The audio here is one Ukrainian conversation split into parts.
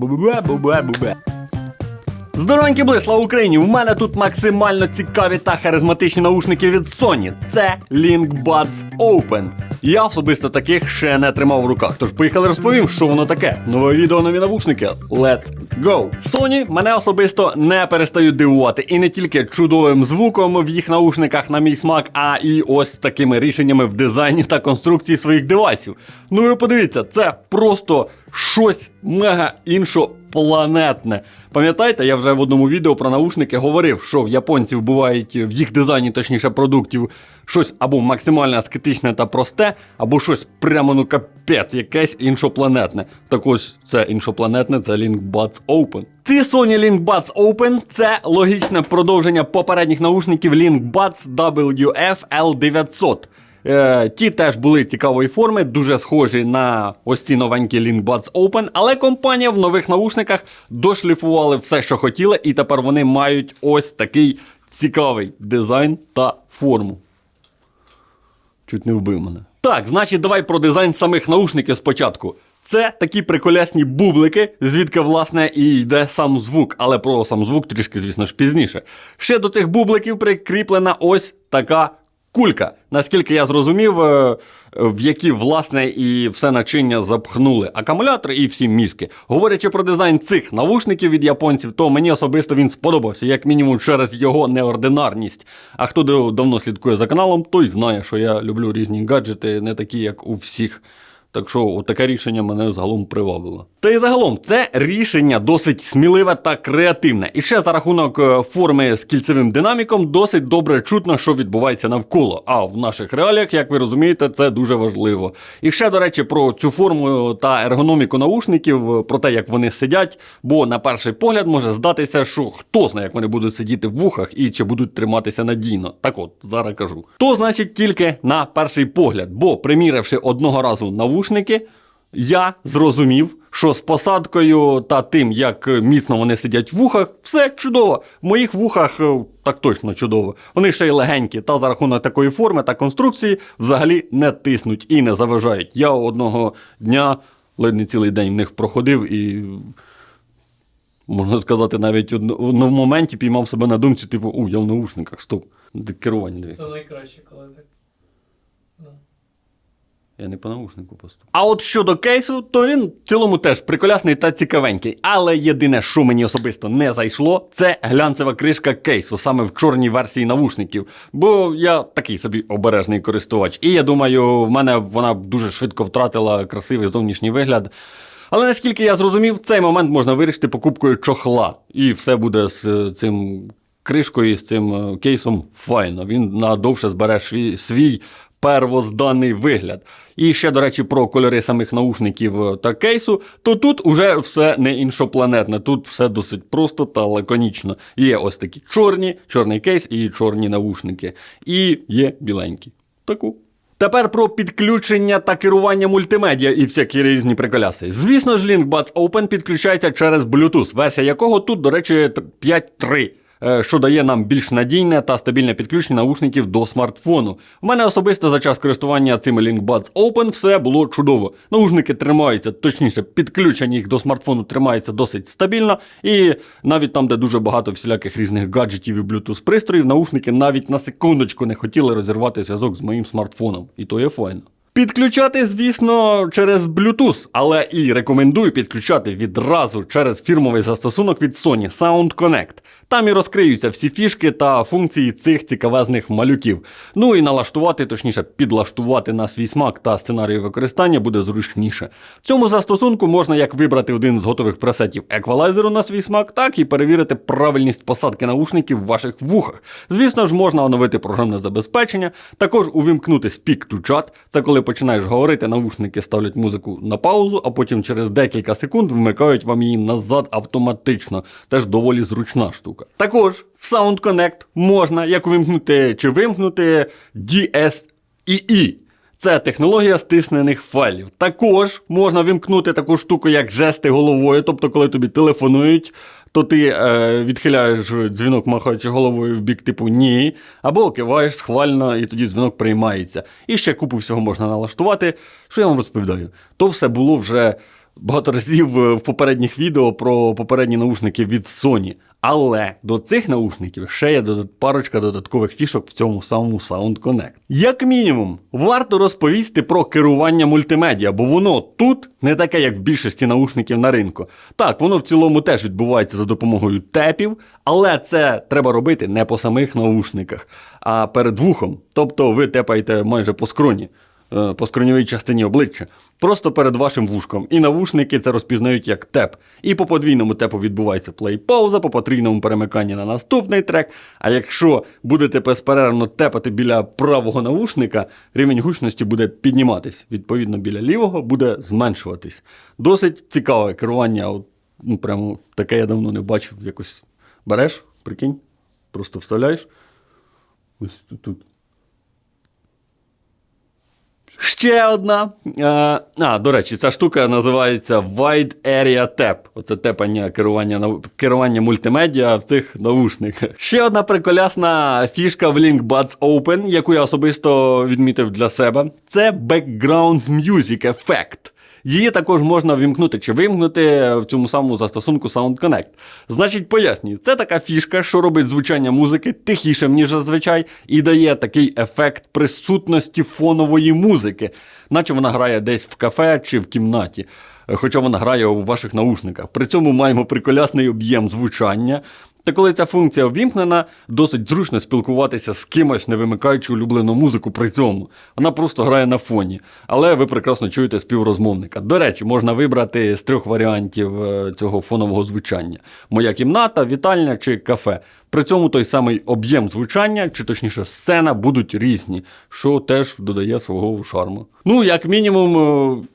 бубе, бубе, бубе. Здоровенькі були, слава Україні! У мене тут максимально цікаві та харизматичні наушники від Sony. Це LinkBuds Open. Я особисто таких ще не тримав в руках. Тож поїхали розповім, що воно таке. Нове відео, нові навушники. Let's go! Sony мене особисто не перестають дивувати. І не тільки чудовим звуком в їх наушниках на мій смак, а і ось такими рішеннями в дизайні та конструкції своїх девайсів. Ну ви подивіться, це просто щось мега іншопланетне. Пам'ятаєте, я вже в одному відео про наушники говорив, що в японців бувають в їх дизайні, точніше, продуктів, щось або максимально аскетичне та просте, або щось прямо ну капець, якесь іншопланетне. Так ось це іншопланетне, це LinkBuds Open. Ці Sony LinkBuds Open це логічне продовження попередніх наушників LinkBuds WF L900. Е, ті теж були цікавої форми, дуже схожі на ось ці новенькі LinkBuds Open, але компанія в нових наушниках дошліфували все, що хотіла, і тепер вони мають ось такий цікавий дизайн та форму. Чуть не вбив мене. Так, значить, давай про дизайн самих наушників спочатку. Це такі приколясні бублики, звідки, власне, і йде сам звук, але про сам звук трішки, звісно ж, пізніше. Ще до цих бубликів прикріплена ось така кулька. Наскільки я зрозумів, е, в які, власне, і все начиння запхнули акумулятор і всі мізки. Говорячи про дизайн цих навушників від японців, то мені особисто він сподобався, як мінімум через його неординарність. А хто давно слідкує за каналом, той знає, що я люблю різні гаджети, не такі, як у всіх. Так що таке рішення мене загалом привабило. Та й загалом це рішення досить сміливе та креативне. І ще за рахунок е, форми з кільцевим динаміком досить добре чутно, що відбувається навколо. А в наших реаліях, як ви розумієте, це дуже важливо. І ще, до речі, про цю форму та ергономіку наушників, про те, як вони сидять, бо на перший погляд може здатися, що хто знає, як вони будуть сидіти в вухах і чи будуть триматися надійно. Так от, зараз кажу. То значить тільки на перший погляд, бо приміривши одного разу навушники, я зрозумів, що з посадкою та тим, як міцно вони сидять в вухах, все чудово. В моїх вухах е, так точно чудово. Вони ще й легенькі, та за рахунок такої форми та конструкції взагалі не тиснуть і не заважають. Я одного дня ледь не цілий день в них проходив і. Можна сказати, навіть одно- в моменті піймав себе на думці, типу, у, я в наушниках, стоп. Керування. Це найкраще, коли так. Я не по наушнику поступ. А от щодо кейсу, то він в цілому теж приколясний та цікавенький. Але єдине, що мені особисто не зайшло, це глянцева кришка кейсу, саме в чорній версії навушників. Бо я такий собі обережний користувач. І я думаю, в мене вона дуже швидко втратила красивий зовнішній вигляд. Але наскільки я зрозумів, цей момент можна вирішити покупкою чохла. І все буде з цим кришкою, з цим е, кейсом файно. Він надовше збере свій, свій первозданний вигляд. І ще, до речі, про кольори самих наушників е, та кейсу, то тут уже все не іншопланетне. Тут все досить просто та лаконічно. Є ось такі чорні, чорний кейс і чорні наушники. І є біленькі. Таку. Тепер про підключення та керування мультимедіа і всякі різні приколяси. Звісно ж, LinkBuds Open підключається через Bluetooth, версія якого тут, до речі, 5.3. е, Що дає нам більш надійне та стабільне підключення наушників до смартфону. В мене особисто за час користування цими LinkBuds Open все було чудово. Наушники тримаються, точніше, підключення їх до смартфону тримається досить стабільно. І навіть там, де дуже багато всіляких різних гаджетів і Bluetooth пристроїв, наушники навіть на секундочку не хотіли розірвати зв'язок з моїм смартфоном. І то є файно. Підключати, звісно, через Bluetooth, але і рекомендую підключати відразу через фірмовий застосунок від Sony Sound Connect. Там і розкриються всі фішки та функції цих цікавезних малюків. Ну і налаштувати, точніше, підлаштувати на свій смак та сценарій використання буде зручніше. В цьому застосунку можна як вибрати один з готових пресетів еквалайзеру на свій смак, так і перевірити правильність посадки наушників в ваших вухах. Звісно ж, можна оновити програмне забезпечення, також увімкнути Speak to Chat. Це коли починаєш говорити, наушники ставлять музику на паузу, а потім через декілька секунд вмикають вам її назад автоматично. Теж доволі зручна штука. Також в Sound Connect можна як увімкнути чи вимкнути DSEE. Це технологія стиснених файлів. Також можна вимкнути таку штуку, як жести головою. Тобто, коли тобі телефонують, то ти е, відхиляєш дзвінок, махаючи головою в бік, типу ні, або киваєш схвально, і тоді дзвінок приймається. І ще купу всього можна налаштувати. Що я вам розповідаю? То все було вже багато разів е, в попередніх відео про попередні наушники від Sony. Але до цих наушників ще є парочка додаткових фішок в цьому самому Sound Connect. Як мінімум, варто розповісти про керування мультимедіа, бо воно тут не таке, як в більшості наушників на ринку. Так, воно в цілому теж відбувається за допомогою тепів, але це треба робити не по самих наушниках, а перед вухом. Тобто ви тепаєте майже по скроні по скроньовій частині обличчя, просто перед вашим вушком. І навушники це розпізнають як теп. І по подвійному тепу відбувається плей-пауза, по потрійному перемиканні на наступний трек. А якщо будете безперервно тепати біля правого навушника, рівень гучності буде підніматись. Відповідно, біля лівого буде зменшуватись. Досить цікаве керування. От, ну, прямо таке я давно не бачив. Якось береш, прикинь, просто вставляєш. Ось тут. Ще одна. Е, а, до речі, ця штука називається Wide Area Tap. Оце тепання керування, керування мультимедіа в цих наушниках. Ще одна приколясна фішка в Link Buds Open, яку я особисто відмітив для себе. Це Background Music Effect. Її також можна вімкнути чи вимкнути в цьому самому застосунку Sound Connect. Значить, пояснюю, це така фішка, що робить звучання музики тихішим, ніж зазвичай, і дає такий ефект присутності фонової музики, наче вона грає десь в кафе чи в кімнаті. е, Хоча вона грає у ваших наушниках. При цьому маємо приколясний об'єм звучання. Та коли ця функція увімкнена, досить зручно спілкуватися з кимось, не вимикаючи улюблену музику при цьому. Вона просто грає на фоні, але ви прекрасно чуєте співрозмовника. До речі, можна вибрати з трьох варіантів е, цього фонового звучання: моя кімната, вітальня чи кафе. При цьому той самий об'єм звучання, чи точніше сцена, будуть різні, що теж додає свого шарму. Ну, як мінімум.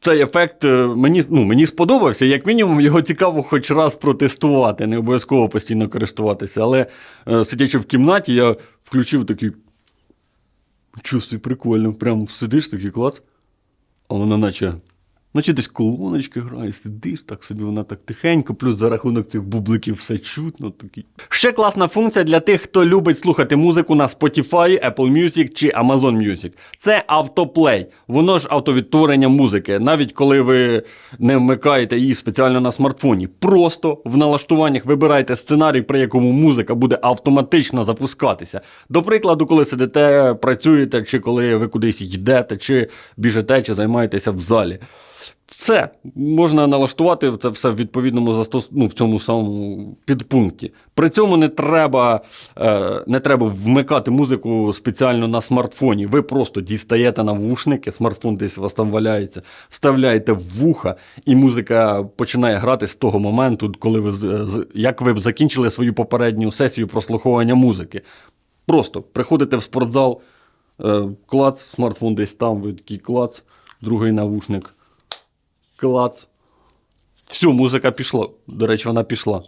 Цей ефект е, мені, ну, мені сподобався. Як мінімум, його цікаво хоч раз протестувати, не обов'язково постійно користуватися. Але е, сидячи в кімнаті, я включив такий. Чувствую, прикольно. Прям сидиш такий клас, а вона наче. Наче десь колоночки грає, сидиш, так собі вона так тихенько, плюс за рахунок цих бубликів все чутно. Такий. Ще класна функція для тих, хто любить слухати музику на Spotify, Apple Music чи Amazon Music. Це автоплей. Воно ж автовідтворення музики, навіть коли ви не вмикаєте її спеціально на смартфоні. Просто в налаштуваннях вибирайте сценарій, при якому музика буде автоматично запускатися. До прикладу, коли сидите, працюєте, чи коли ви кудись йдете, чи біжите, чи займаєтеся в залі. Все можна налаштувати це все в відповідному застос... ну, в цьому самому підпункті. При цьому не треба, е, не треба вмикати музику спеціально на смартфоні. Ви просто дістаєте навушники, смартфон десь у вас там валяється, вставляєте в вуха, і музика починає грати з того моменту, коли ви як ви закінчили свою попередню сесію прослуховування музики. Просто приходите в спортзал, е, клац, смартфон десь там, ви такий клац, другий навушник. Клац. Все, музика пішла. До речі, вона пішла.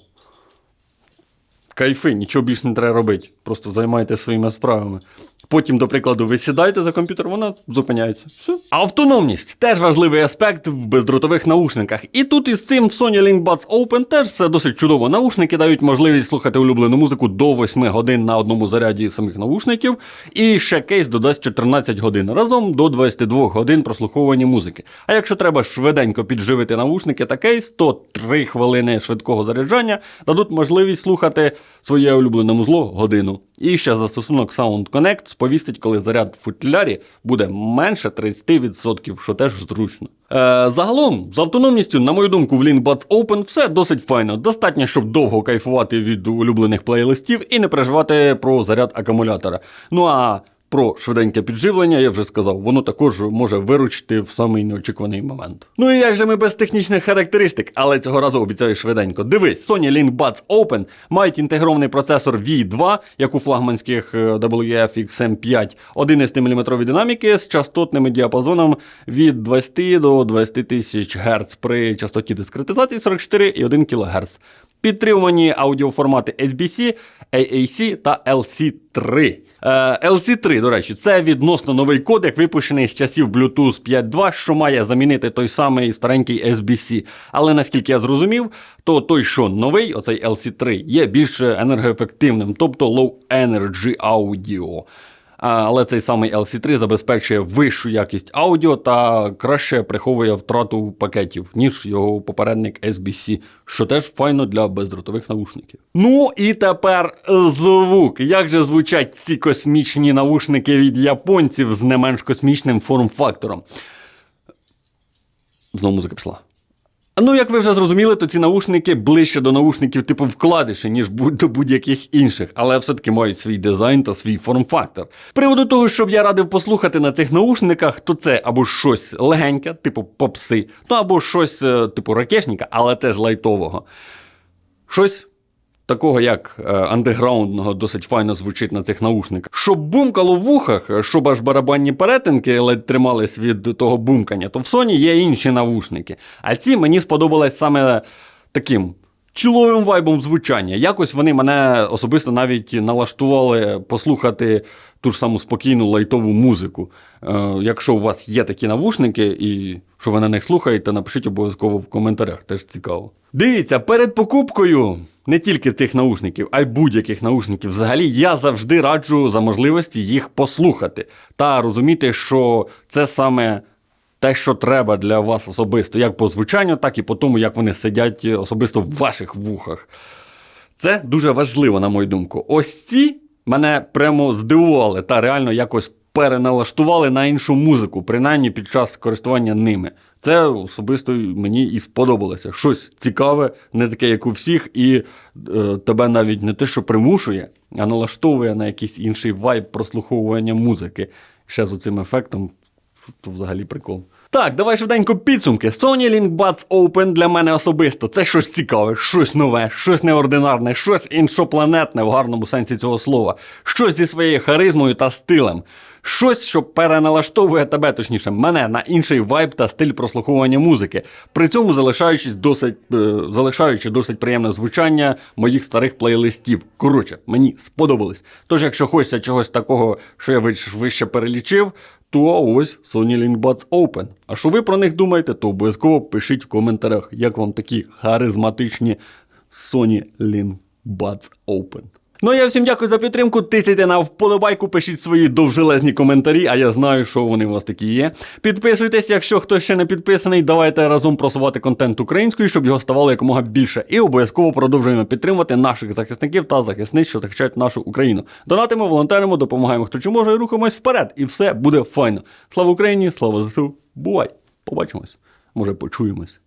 Кайфи, нічого більше не треба робити. Просто займайтеся своїми справами. Потім, до прикладу, ви сідаєте за комп'ютер, вона зупиняється. Все. Автономність теж важливий аспект в бездротових наушниках. І тут із цим Sony Link Open теж все досить чудово. Наушники дають можливість слухати улюблену музику до 8 годин на одному заряді самих наушників. І ще кейс додасть 14 годин. Разом до 22 годин прослуховування музики. А якщо треба швиденько підживити наушники та кейс, то 3 хвилини швидкого заряджання дадуть можливість слухати своє улюблене музло годину. І ще застосунок Sound Connect сповістить, коли заряд в футлярі буде менше 30%, що теж зручно. Е, загалом, з автономністю, на мою думку, в Linkbuds Open все досить файно. Достатньо, щоб довго кайфувати від улюблених плейлистів і не переживати про заряд акумулятора. Ну а про швиденьке підживлення я вже сказав, воно також може виручити в самий неочікуваний момент. Ну і як же ми без технічних характеристик, але цього разу обіцяю швиденько. Дивись, Sony Link Buds Open мають інтегрований процесор V2, як у флагманських е, WF XM5, 11-мм динаміки з частотним діапазоном від 20 до 20 тисяч Гц при частоті дискретизації 44,1 кГц. Підтримувані аудіоформати SBC, AAC та LC3. Е, LC3, до речі, це відносно новий кодек, випущений з часів Bluetooth 5.2, що має замінити той самий старенький SBC. Але наскільки я зрозумів, то той, що новий, оцей LC3, є більш енергоефективним, тобто Low Energy Audio. Але цей самий LC3 забезпечує вищу якість аудіо та краще приховує втрату пакетів, ніж його попередник SBC, що теж файно для бездротових наушників. Ну і тепер звук. Як же звучать ці космічні наушники від японців з не менш космічним форм-фактором? Знову музика пішла. Ну, як ви вже зрозуміли, то ці наушники ближче до наушників типу вкладиші, ніж до будь-яких інших, але все-таки мають свій дизайн та свій форм-фактор. Приводу того, щоб я радив послухати на цих наушниках, то це або щось легеньке, типу попси, ну або щось е, типу ракешника, але теж лайтового. Щось такого, як е, андеграундного, досить файно звучить на цих наушниках. Щоб бумкало в вухах, щоб аж барабанні перетинки ледь тримались від того бумкання, то в Sony є інші навушники. А ці мені сподобались саме таким. Чіловим вайбом звучання. Якось вони мене особисто навіть налаштували послухати ту ж саму спокійну лайтову музику. Е, якщо у вас є такі навушники і що ви на них слухаєте, напишіть обов'язково в коментарях, теж цікаво. Дивіться, перед покупкою не тільки цих наушників, а й будь-яких наушників. Взагалі я завжди раджу за можливості їх послухати та розуміти, що це саме те, що треба для вас особисто, як по звучанню, так і по тому, як вони сидять особисто в ваших вухах. Це дуже важливо, на мою думку. Ось ці мене прямо здивували та реально якось переналаштували на іншу музику, принаймні під час користування ними. Це особисто мені і сподобалося. Щось цікаве, не таке, як у всіх, і е, тебе навіть не те, що примушує, а налаштовує на якийсь інший вайб прослуховування музики. Ще з цим ефектом то взагалі прикол. Так, давай швиденько підсумки. Sony Link Buds Open для мене особисто це щось цікаве, щось нове, щось неординарне, щось іншопланетне в гарному сенсі цього слова, щось зі своєю харизмою та стилем. Щось, що переналаштовує тебе, точніше, мене на інший вайб та стиль прослуховування музики, при цьому залишаючись досить, е, залишаючи досить приємне звучання моїх старих плейлистів. Коротше, мені сподобалось. Тож, якщо хочеться чогось такого, що я вище перелічив, то ось Sony Link Buds Open. А що ви про них думаєте, то обов'язково пишіть в коментарях, як вам такі харизматичні Sony Link Buds Open. Ну я всім дякую за підтримку. Тисяйте на вподобайку, пишіть свої довжелезні коментарі, а я знаю, що вони у вас такі є. Підписуйтесь, якщо хтось ще не підписаний. Давайте разом просувати контент українською, щоб його ставало якомога більше. І обов'язково продовжуємо підтримувати наших захисників та захисниць, що захищають нашу Україну. Донатимо, волонтеримо, допомагаємо хто чи може, і рухаємось вперед. І все буде файно. Слава Україні, слава ЗСУ. Бувай! Побачимось. Може, почуємось.